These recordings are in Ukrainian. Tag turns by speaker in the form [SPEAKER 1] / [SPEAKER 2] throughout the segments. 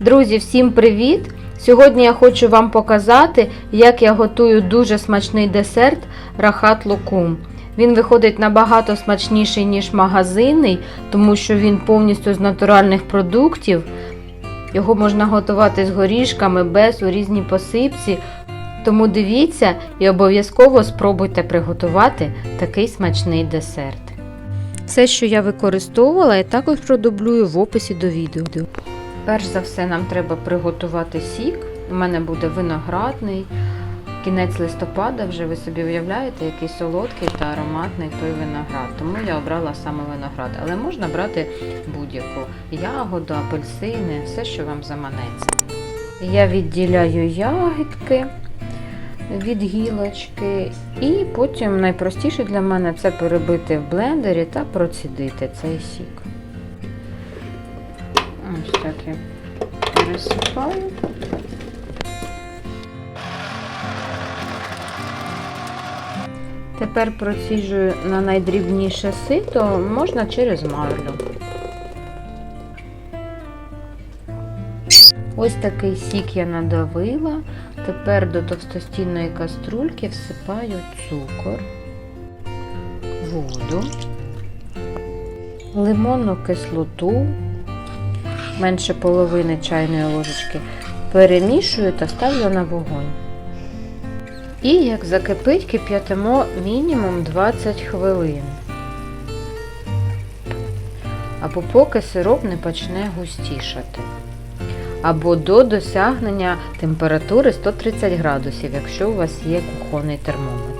[SPEAKER 1] Друзі, всім привіт! Сьогодні я хочу вам показати, як я готую дуже смачний десерт рахат лукум. Він виходить набагато смачніший, ніж магазинний, тому що він повністю з натуральних продуктів. Його можна готувати з горішками, без у різній посипці. Тому дивіться і обов'язково спробуйте приготувати такий смачний десерт. Все, що я використовувала, я також продублюю в описі до відео. Перш за все, нам треба приготувати сік. У мене буде виноградний. Кінець листопада, вже ви собі уявляєте, який солодкий та ароматний той виноград. Тому я обрала саме виноград. Але можна брати будь-яку ягоду, апельсини, все, що вам заманеться. Я відділяю ягідки від гілочки, і потім найпростіше для мене це перебити в блендері та процідити цей сік. Ось пересипаю. Тепер проціжую на найдрібніше сито, можна через марлю. Ось такий сік я надавила. Тепер до товстостінної каструльки всипаю цукор, воду, лимонну кислоту, менше половини чайної ложечки, перемішую та ставлю на вогонь. І як закипить, кип'ятимо мінімум 20 хвилин. Або поки сироп не почне густішати. Або до досягнення температури 130 градусів, якщо у вас є кухонний термометр.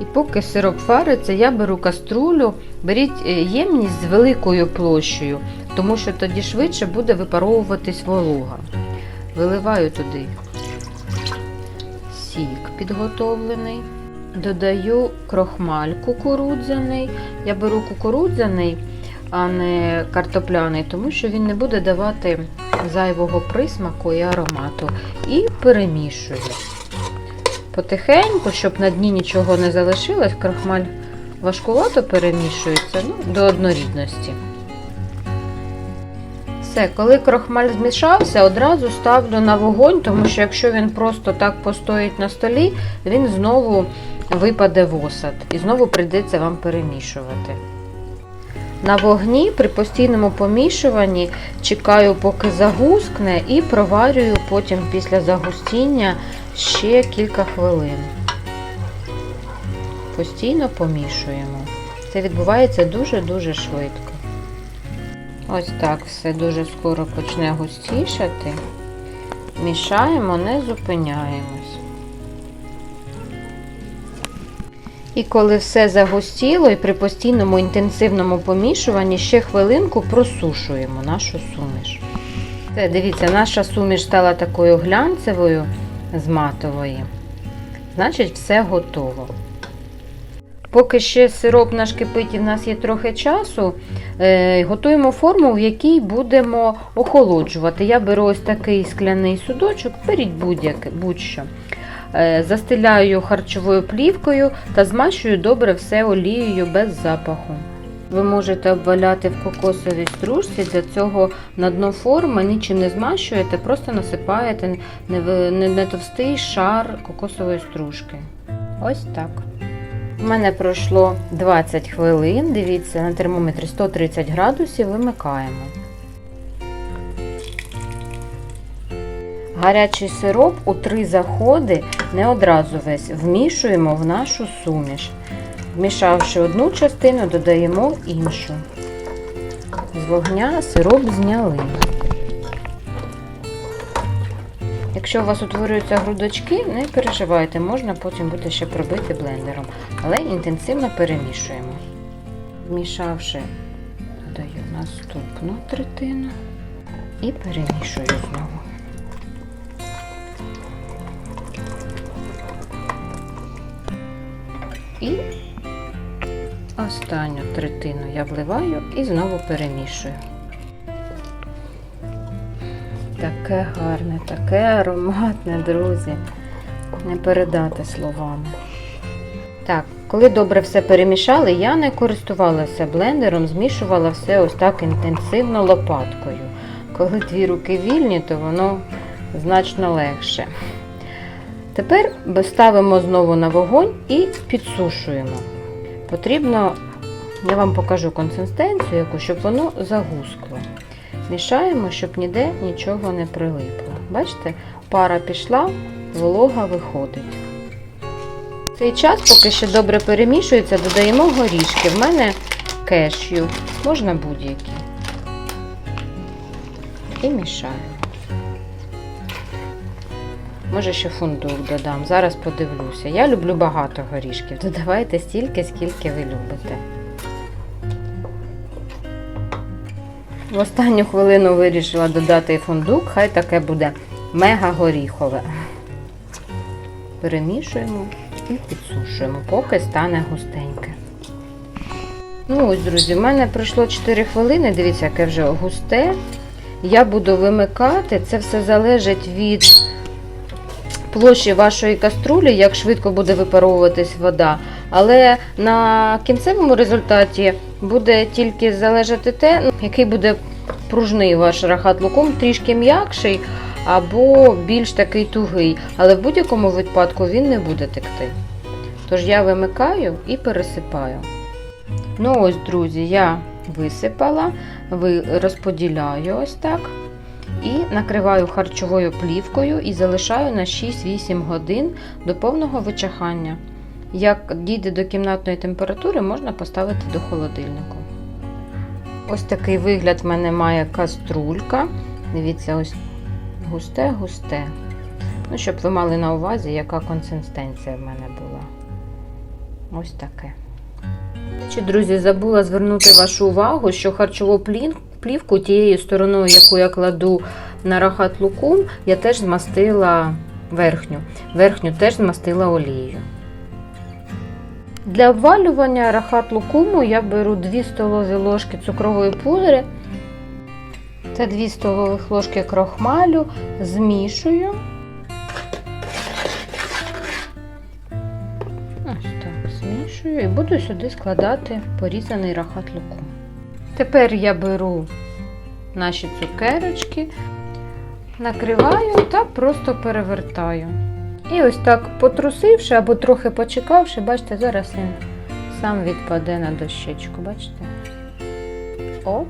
[SPEAKER 1] І поки сироп вариться, я беру каструлю, беріть ємність з великою площею, тому що тоді швидше буде випаровуватись волога. Виливаю туди сік підготовлений. Додаю крохмаль кукурудзяний. Я беру кукурудзяний, а не картопляний, тому що він не буде давати зайвого присмаку і аромату. І перемішую. Потихеньку, щоб на дні нічого не залишилось, крохмаль важкувато перемішується ну, до однорідності. Все, коли крохмаль змішався, одразу ставлю на вогонь, тому що якщо він просто так постоїть на столі, він знову випаде в осад і знову прийдеться вам перемішувати. На вогні при постійному помішуванні чекаю, поки загускне, і проварюю потім після загустіння ще кілька хвилин. Постійно помішуємо. Це відбувається дуже-дуже швидко. Ось так все дуже скоро почне густішати. Мішаємо, не зупиняємось. І коли все загустіло і при постійному інтенсивному помішуванні ще хвилинку просушуємо нашу суміш. Все, дивіться, наша суміш стала такою глянцевою з матової. Значить, все готово. Поки ще сироп наш кипить і в нас є трохи часу, е, готуємо форму, в якій будемо охолоджувати. Я беру ось такий скляний судочок, беріть будь-що. Е, застеляю харчовою плівкою та змащую добре все олією без запаху. Ви можете обваляти в кокосовій стружці, для цього на дно форми нічим не змащуєте, просто насипаєте не, товстий шар кокосової стружки. Ось так. У мене пройшло 20 хвилин. Дивіться, на термометрі 130 градусів вимикаємо. Гарячий сироп у три заходи не одразу весь вмішуємо в нашу суміш. Вмішавши одну частину, додаємо іншу. З вогня сироп зняли. Якщо у вас утворюються грудочки, не переживайте, можна потім буде ще пробити блендером, але інтенсивно перемішуємо. Вмішавши, додаю наступну третину і перемішую знову. І останню третину я вливаю і знову перемішую. Таке гарне, таке ароматне, друзі. Не передати словами. Так, коли добре все перемішали, я не користувалася блендером, змішувала все ось так інтенсивно лопаткою. коли дві руки вільні, то воно значно легше. Тепер ставимо знову на вогонь і підсушуємо. Потрібно, я вам покажу консистенцію, яку, щоб воно загускло. Мішаємо, щоб ніде нічого не прилипло. Бачите, пара пішла, волога виходить. В цей час, поки ще добре перемішується, додаємо горішки. В мене кешю, можна будь-які. І мішаємо. Може, ще фундук додам. Зараз подивлюся. Я люблю багато горішків. Додавайте стільки, скільки ви любите. В останню хвилину вирішила додати фундук, хай таке буде мега горіхове. Перемішуємо і підсушуємо, поки стане густеньке. Ну ось, друзі, в мене пройшло 4 хвилини, дивіться, яке вже густе. Я буду вимикати, це все залежить від площі вашої каструлі, як швидко буде випаровуватись вода. Але на кінцевому результаті буде тільки залежати те, ну, який буде пружний ваш рахат лукум, трішки м'якший або більш такий тугий. Але в будь-якому випадку він не буде текти. Тож я вимикаю і пересипаю. Ну ось, друзі, я висипала, розподіляю ось так. І накриваю харчовою плівкою і залишаю на 6-8 годин до повного вичахання. Як дійде до кімнатної температури, можна поставити до холодильнику. Ось такий вигляд в мене має каструлька. Дивіться, ось густе-густе. Ну, щоб ви мали на увазі, яка консистенція в мене була. Ось таке. Друзі, забула звернути вашу увагу, що харчову плін- плівку тією стороною, яку я кладу на рахат лукум, я теж змастила верхню. Верхню теж змастила олією. Для обвалювання рахат лукуму я беру 2 столові ложки цукрової пудри та 2 столових ложки крохмалю, змішую. Ось так, змішую і буду сюди складати порізаний рахат лукум. Тепер я беру наші цукерочки, накриваю та просто перевертаю. І ось так потрусивши або трохи почекавши, бачите, зараз він сам відпаде на дощечку, бачите? Оп.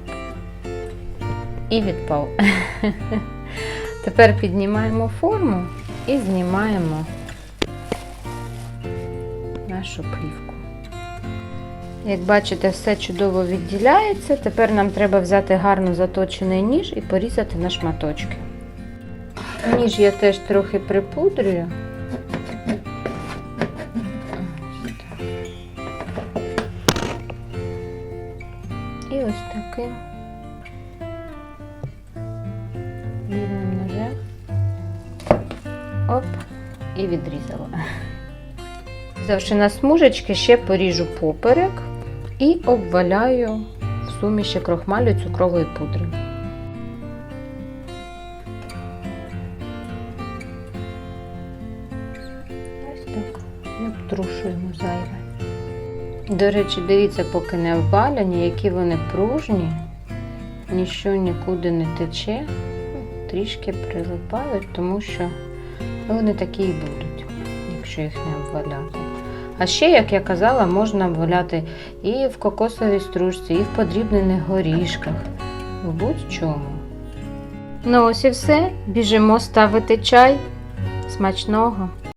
[SPEAKER 1] І відпав. Тепер піднімаємо форму і знімаємо нашу плівку. Як бачите, все чудово відділяється. Тепер нам треба взяти гарно заточений ніж і порізати на шматочки. Ніж я теж трохи припудрюю. І ось таким. Оп, і відрізала. Взявши на смужечки, ще поріжу поперек і обваляю в суміші крохмалю цукрової пудри. Ось так. І обтрушуємо зайве. До речі, дивіться, поки не обваляні, які вони пружні, нічого нікуди не тече, трішки прилипають, тому що вони такі і будуть, якщо їх не обваляти. А ще, як я казала, можна обваляти і в кокосовій стружці, і в подрібнених горішках, в будь-чому. Ну ось і все. Біжимо ставити чай. Смачного!